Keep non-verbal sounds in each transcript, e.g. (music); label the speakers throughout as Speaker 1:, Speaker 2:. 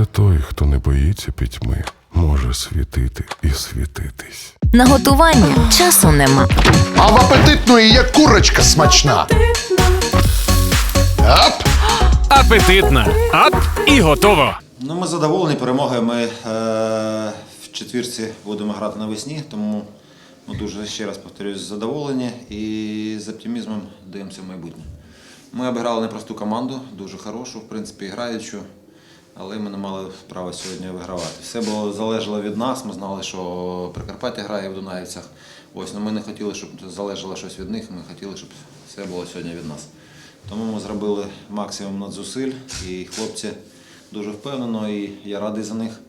Speaker 1: Лише той, хто не боїться пітьми, може світити і світитись.
Speaker 2: На готування часу нема.
Speaker 3: А в апетитної є курочка смачна. Ап!
Speaker 4: Апетитна. Ап і готово.
Speaker 5: Ну, ми задоволені перемогою. Ми е, в четвірці будемо грати навесні, тому ми дуже ще раз повторюсь, задоволені і з оптимізмом дивимося в майбутнє. Ми обіграли непросту команду, дуже хорошу, в принципі, граючу, але ми не мали права сьогодні вигравати. Все було залежало від нас. Ми знали, що Прикарпаття грає в Дунаївцях. Ось, але ми не хотіли, щоб залежало щось від них. Ми хотіли, щоб все було сьогодні від нас. Тому ми зробили максимум надзусиль, і хлопці дуже впевнено, і я радий за них.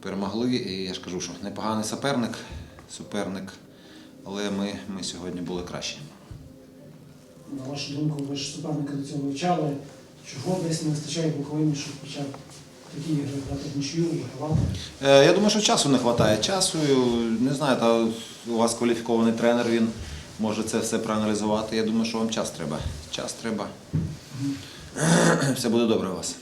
Speaker 5: Перемогли. І я ж кажу, що непоганий суперник, суперник, але ми, ми сьогодні були кращі.
Speaker 6: На вашу думку, ви ж суперника до цього вивчали. Чого десь не вистачає Буковині, щоб почав такі ігри грати в нічию, вигравати?
Speaker 5: Е, Я думаю, що часу не вистачає. Часу, не знаю, та у вас кваліфікований тренер, він може це все проаналізувати. Я думаю, що вам час треба. Час треба. (clears throat) Все буде добре у вас.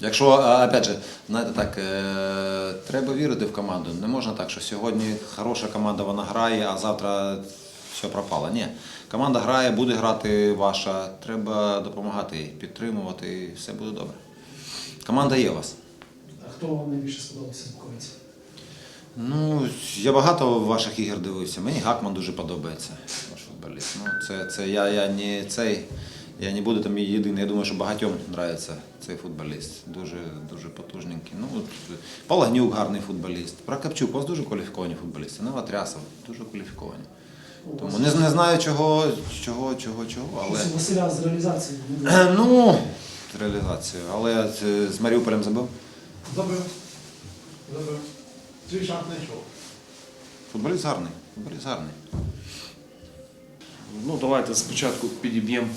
Speaker 5: Якщо, опять же, знаєте так, е, треба вірити в команду. Не можна так, що сьогодні хороша команда вона грає, а завтра все пропало. Ні. Команда грає, буде грати ваша. Треба допомагати підтримувати, і все буде добре. Команда є у вас.
Speaker 6: А хто вам найбільше сподобався з Буковиці?
Speaker 5: Ну, я багато ваших ігор дивився. Мені Гакман дуже подобається. Ваш футболіст. Ну, це, це я, я не цей. Я не буду там єдиний. Я думаю, що багатьом подобається цей футболіст. Дуже, дуже потужненький. Ну, от, Палагнюк гарний футболіст. Прокопчук, у вас дуже кваліфіковані футболісти. Новотрясов, дуже кваліфіковані. Тому не, не знаю чого, чого, чого, чого, але.
Speaker 6: Василя з реалізацією дуже.
Speaker 5: Ну, реалізацію. Але е, з Маріуполем забив.
Speaker 7: Добре. Добре. Твій шанс знайшов.
Speaker 5: Футболіст гарний. Футболіст гарний.
Speaker 8: Ну, давайте спочатку підіб'ємо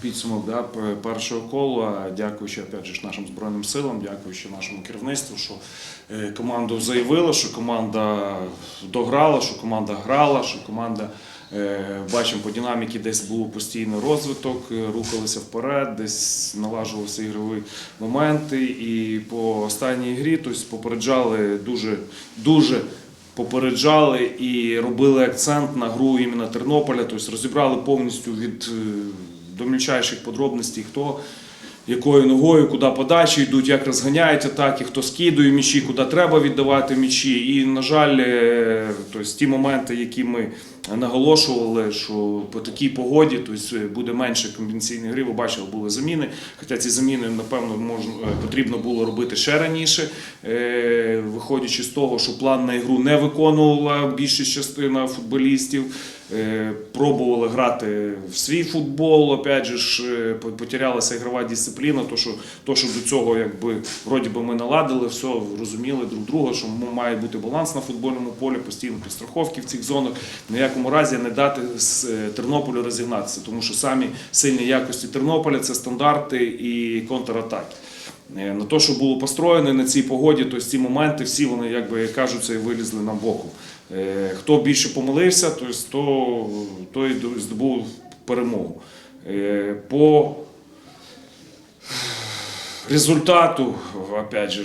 Speaker 8: підсумок да, першого кола, дякуючи опять же, нашим Збройним силам, дякуючи нашому керівництву, що е, команду заявила, що команда дограла, що команда грала, що команда, е, бачимо по динаміки, десь був постійний розвиток, е, рухалися вперед, десь налажувалися ігрові моменти. І по останній грі тобто, попереджали дуже, дуже попереджали і робили акцент на гру іменно Тернополя, тобто розібрали повністю від е, до мільчайших подробностей, хто якою ногою, куди подачі йдуть, як розганяють атаки, хто скидує м'ячі, куди треба віддавати м'ячі. І, на жаль, тобто, ті моменти, які ми наголошували, що по такій погоді тобто, буде менше комбінаційної гри. Ви бачили, були заміни. Хоча ці заміни, напевно, можна, е, потрібно було робити ще раніше, виходячи з того, що план на ігру не виконувала більшість частина футболістів. Е, Пробували грати в свій футбол, опять же ж е, потерялася ігрова дисципліна, то що, то, що до цього якби вроді би ми наладили, все розуміли друг друга, що має бути баланс на футбольному полі, постійно підстраховки в цих зонах. Ніякому разі не дати з е, Тернополю розігнатися, тому що самі сильні якості Тернополя це стандарти і контратаки. Е, На те, що було построєно на цій погоді, то ці моменти всі вони, як би кажуться, і вилізли нам боком. Е, Хто більше помилився, то, то, той здобув перемогу. Е, По результату, опять же,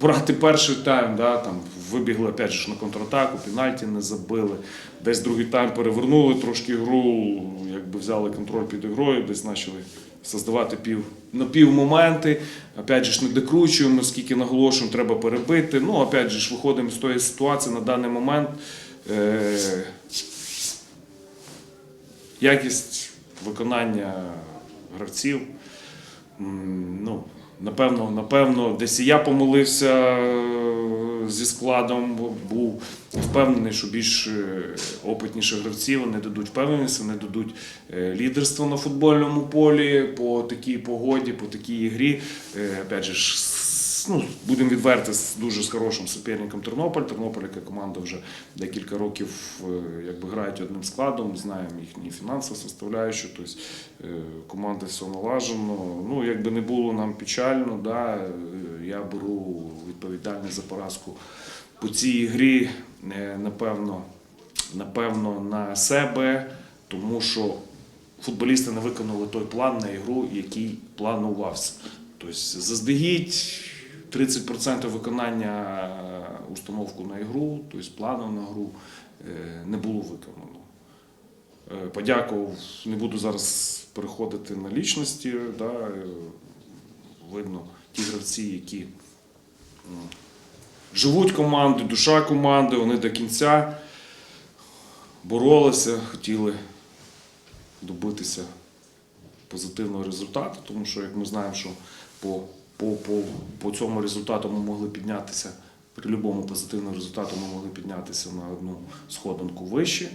Speaker 8: брати перший тайм, да, там, вибігли опять же, на контратаку, пенальті не забили. Десь другий тайм перевернули трошки гру, якби взяли контроль під ігрою, десь почали создавати пів, на пів моменти. Опять же ж не докручуємо, скільки наголошуємо, треба перебити. Ну, опять же ж виходимо з тої ситуації на даний момент. Е- якість виконання гравців. Ну, напевно, напевно, десь і я помилився е, зі складом, був впевнений, що більш опитніше опитніші гравці вони дадуть впевненість, вони дадуть е, лідерство на футбольному полі по такій погоді, по такій грі. Е, Опять же, ну, будемо відверти з дуже з хорошим суперником Тернополь. Тернополь, яка команда вже декілька років е, якби грають одним складом, знаємо їхні фінансову составляючу, тобто е, команди все налажено. Ну, якби не було нам печально, да, е, я беру відповідальність за поразку по цій грі, напевно, напевно, на себе, тому що футболісти не виконали той план на ігру, який планувався. Тобто заздалегідь 30% виконання е, установку на ігру, тобто плану на гру е, не було виконано. Е, Подякував, не буду зараз переходити на лічності. Да, видно ті гравці, які живуть командою, душа команди, вони до кінця боролися, хотіли добитися позитивного результату, тому що, як ми знаємо, що по, по, по, по цьому результату ми могли піднятися, при будь-якому позитивному результату ми могли піднятися на одну сходинку вище.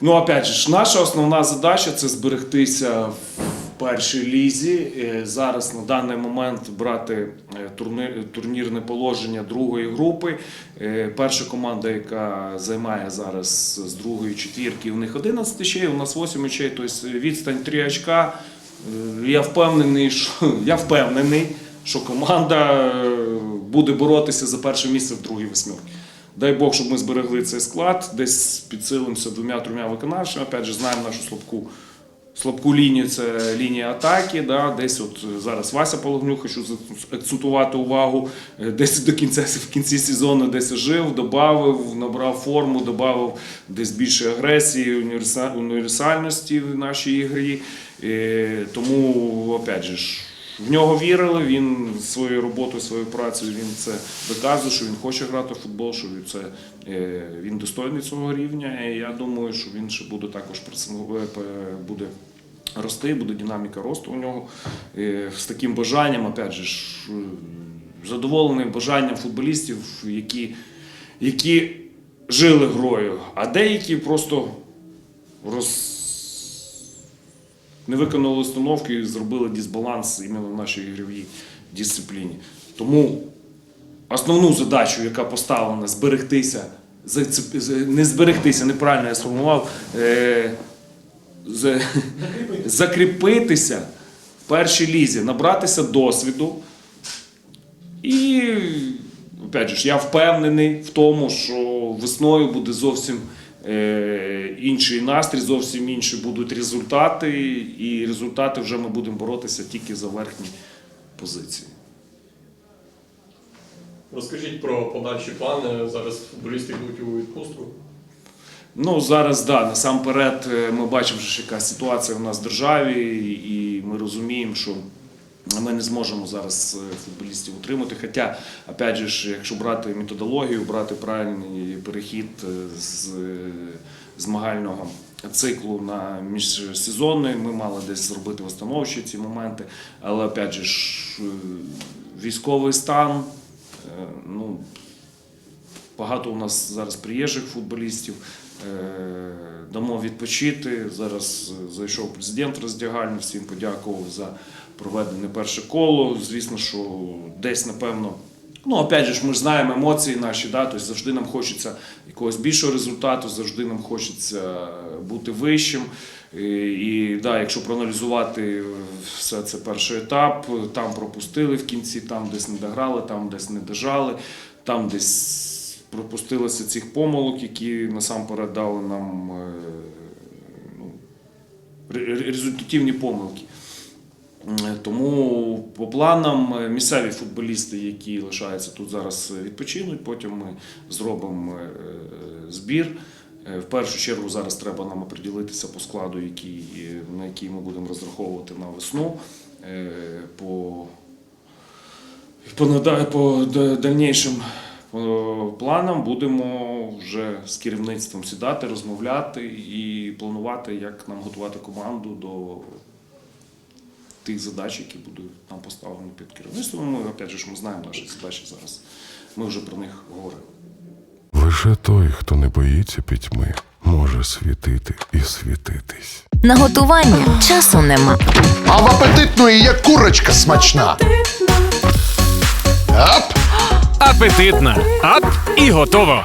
Speaker 8: Ну, опять же, наша основна задача це зберегтися в першій лізі. Е, Зараз на даний момент брати е, турнірне положення другої групи. Е, Перша команда, яка займає зараз з другої четвірки, у них 11 очей, у нас 8 очей, тобто відстань 3 очка. Я впевнений, що (laughs) я впевнений, що команда е, буде боротися за перше місце в другій восьмірці. Дай Бог, щоб ми зберегли цей склад, десь підсилимося двома-трьома виконавцями. Опять же, знаємо нашу слабку, слабку лінію це лінія атаки. Да? Десь от зараз Вася Пологнюк, хочу акцентувати увагу. е, Десь до кінця (laughs) в кінці сезону десь жив, додав, набрав форму, додав десь більше агресії, універсальності в нашій ігрі. Е, Тому, опять же, в нього вірили, він своєю роботою, своєю працею він це доказує, що він хоче грати в футбол, що це е, він достойний цього рівня. І я думаю, що він ще буде також працю- е, буде рости, буде динаміка росту у нього. Е, З таким бажанням, опять же, задоволений бажанням футболістів, які, які жили грою, а деякі просто роз не виконали установки і зробили дисбаланс іменно в нашій ігровій дисципліні. Тому основну задачу, яка поставлена, зберегтися, не зберегтися, неправильно я сформував, е, з- закріпитися в першій лізі, набратися досвіду. І, опять же, я впевнений в тому, що весною буде зовсім інший настрій, зовсім інші будуть результати, і результати вже ми будемо боротися тільки за верхні позиції.
Speaker 9: Розкажіть про подальші плани. Зараз футболісти йдуть у відпустку.
Speaker 8: Ну, зараз да, насамперед е, ми бачимо, що яка ситуація у нас в державі, і ми розуміємо, що ми не зможемо зараз е, футболістів утримати. Хоча, опять же, якщо брати методологію, брати правильний перехід е, з е, змагального циклу на міжсезонний, ми мали десь зробити восстановчі ці моменти. Але опять же, військовий стан, ну, Багато у нас зараз приїжджих футболістів. Е, Дамо відпочити. Зараз е, зайшов президент роздягальні, всім подякував за проведене перше коло. Звісно, що десь, напевно, ну, опять же, ми ж знаємо емоції наші, да? тобто завжди нам хочеться якогось більшого результату, завжди нам хочеться бути вищим. І, і да, якщо проаналізувати все це перший етап, там пропустили в кінці, там десь не дограли, там десь не дожали, там десь пропустилося цих помилок, які насамперед дали нам е, ну, результативні помилки. Е, Тому по планам е, місцеві футболісти, які лишаються тут зараз, відпочинуть. Потім ми зробимо збір. В першу чергу зараз треба нам оприділитися по складу, який, на який ми будемо розраховувати на весну. По, по, по дальнішим е, планам будемо вже з керівництвом сідати, розмовляти і планувати, як нам готувати команду до тих задач, які будуть нам поставлені під керівництвом. Ми, опять же, ж, ми знаємо наші задачі зараз. Ми вже про них говорили.
Speaker 1: Лише той, хто не боїться пітьми, може світити і світитись.
Speaker 2: На готування часу нема.
Speaker 3: А в апетитної є курочка смачна. Ап!
Speaker 4: Апетитна. Ап і готово.